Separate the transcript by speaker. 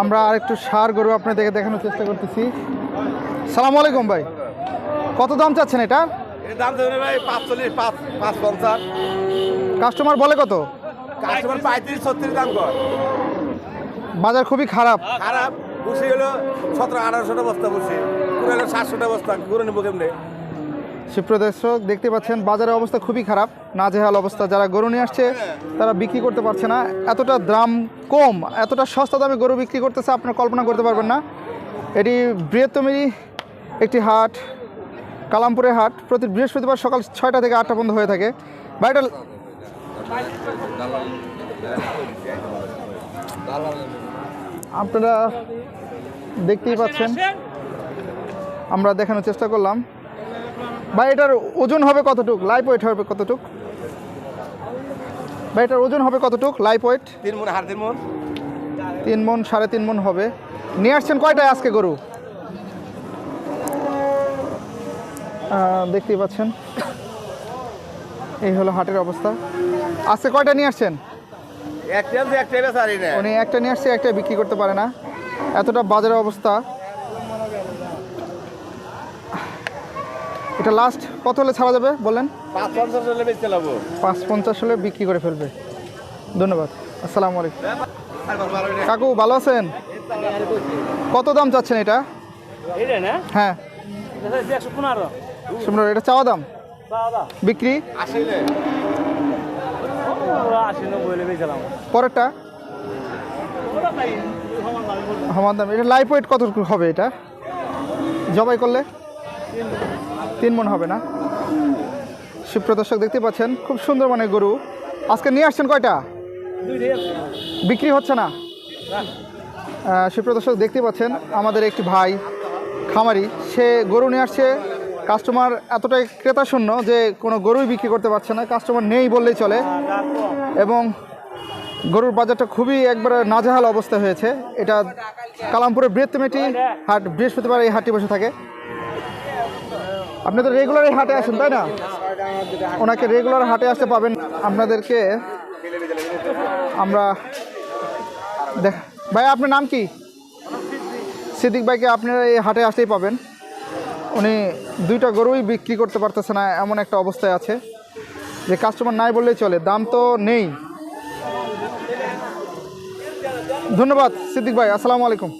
Speaker 1: আমরা আর একটু সার গরু আপনাদেরকে দেখানোর চেষ্টা করতেছি। সালাম আলাইকুম ভাই। কত দাম চাচ্ছেন এটা?
Speaker 2: এর দাম ভাই পাঁচচল্লিশ পাঁচ পাঁচ পঞ্চাশ।
Speaker 1: কাস্টমার বলে কত?
Speaker 2: কাস্টমার পঁয়ত্রিশ ছত্রিশ দাম কর
Speaker 1: বাজার খুবই খারাপ।
Speaker 2: খারাপ। বসে হলো সতেরো আঠারোশোটা বস্তা বসে। পুরো হলো সাতশোটা বস্তা। করে নেব কেমনে?
Speaker 1: সুপ্রদর্শক দেখতে পাচ্ছেন বাজারের অবস্থা খুবই খারাপ। নাজেহাল অবস্থা, যারা গরু নিয়ে আসছে, তারা বিক্রি করতে পারছে না। এতটা দাম কম, এতটা সস্তা দামে গরু বিক্রি করতেছে, আপনার কল্পনা করতে পারবেন না। এটি বৃহত্তমেরই একটি হাট, কালামপুরের হাট। প্রতি বৃহস্পতিবার সকাল ছয়টা থেকে আটটা পর্যন্ত হয়ে থাকে। বাড়িটা আপনারা দেখতেই পাচ্ছেন। আমরা দেখানোর চেষ্টা করলাম। ভাই এটার ওজন হবে কতটুক? লাইফ ওয়েট হবে কতটুক? ভাই এটার ওজন হবে কতটুক? লাইফ ওয়েট
Speaker 2: তিন মন হাড় তিন মন।
Speaker 1: তিন মন সাড়ে তিন মন হবে। নিয়ে আসছেন কয়টায় আজকে গরু? দেখতেই পাচ্ছেন। এই হলো হাটের অবস্থা। আজকে কয়টা নিয়ে আসছেন? উনি একটা নিয়ে আসছে একটা বিক্রি করতে পারে না। এতটা বাজারের অবস্থা। এটা লাস্ট কত হলে ছাড়া যাবে বলেন?
Speaker 2: পাঁচ পঞ্চাশ হলে
Speaker 1: বিক্রি করে ফেলবে। ধন্যবাদ। আসসালামু আলাইকুম। কাকু ভালো আছেন? কত দাম চাচ্ছেন এটা? হ্যাঁ। শুনুন এটা চাওয়া দাম? বিক্রি? পরেরটা? আমার দাম এটা লাইফ ওয়েট কত হবে এটা? জবাই করলে? তিন মন হবে না। সুপ্রদর্শক দেখতে পাচ্ছেন, খুব সুন্দর মানে গরু। আজকে নিয়ে আসছেন কয়টা? বিক্রি হচ্ছে না। সুপ্রদর্শক দেখতে পাচ্ছেন, আমাদের একটি ভাই খামারি, সে গরু নিয়ে আসছে। কাস্টমার এতটাই ক্রেতা শূন্য যে কোনো গরুই বিক্রি করতে পারছে না। কাস্টমার নেই বললেই চলে। এবং গরুর বাজারটা খুবই একবারে নাজেহাল অবস্থা হয়েছে। এটা কালামপুরের বৃহত্তম একটি হাট, বৃহস্পতিবার এই হাটটি বসে থাকে। আপনি তো রেগুলার হাটে আসেন, তাই না? ওনাকে রেগুলার হাটে আসতে পাবেন। আপনাদেরকে আমরা দেখ ভাই, আপনার নাম কি? সিদ্দিক ভাইকে আপনারা এই হাটে আসতেই পাবেন। উনি দুইটা গরুই বিক্রি করতে পারতেছে না, এমন একটা অবস্থায় আছে। যে কাস্টমার নাই বললেই চলে, দাম তো নেই। ধন্যবাদ, সিদ্দিক ভাই, আসসালামু আলাইকুম।